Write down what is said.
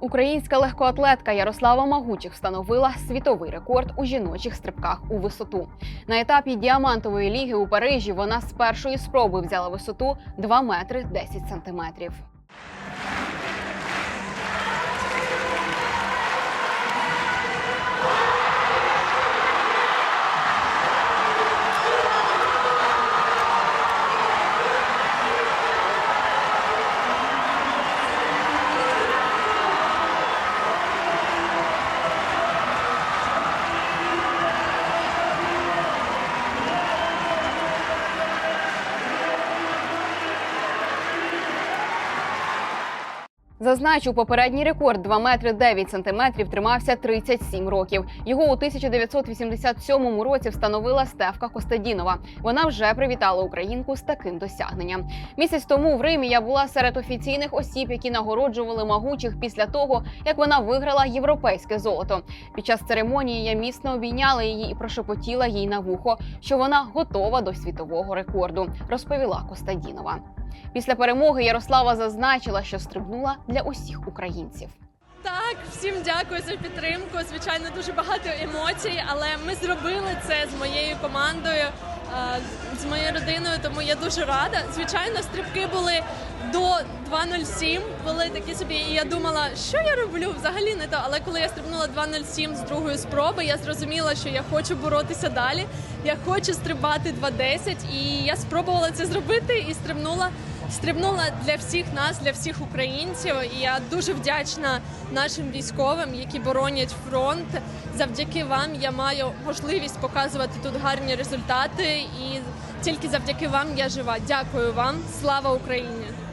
Українська легкоатлетка Ярослава Магучих встановила світовий рекорд у жіночих стрибках у висоту. На етапі діамантової ліги у Парижі вона з першої спроби взяла висоту 2 метри 10 сантиметрів. Зазначу, попередній рекорд 2 метри 9 сантиметрів тримався 37 років. Його у 1987 році встановила Стевка Костадінова. Вона вже привітала українку з таким досягненням. Місяць тому в Римі я була серед офіційних осіб, які нагороджували магучих після того, як вона виграла європейське золото. Під час церемонії я міцно обійняла її і прошепотіла їй на вухо, що вона готова до світового рекорду, розповіла Костадінова. Після перемоги Ярослава зазначила, що стрибнула для усіх українців. Так, всім дякую за підтримку. Звичайно, дуже багато емоцій, але ми зробили це з моєю командою, з моєю родиною, тому я дуже рада. Звичайно, стрибки були до 2.07, були такі собі, і я думала, що я роблю взагалі не то. Але коли я стрибнула 2.07 з другої спроби, я зрозуміла, що я хочу боротися далі. Я хочу стрибати 2.10, і я спробувала це зробити і стрибнула стрибнула для всіх нас, для всіх українців. І я дуже вдячна нашим військовим, які боронять фронт. Завдяки вам я маю можливість показувати тут гарні результати, і тільки завдяки вам я жива. Дякую вам. Слава Україні!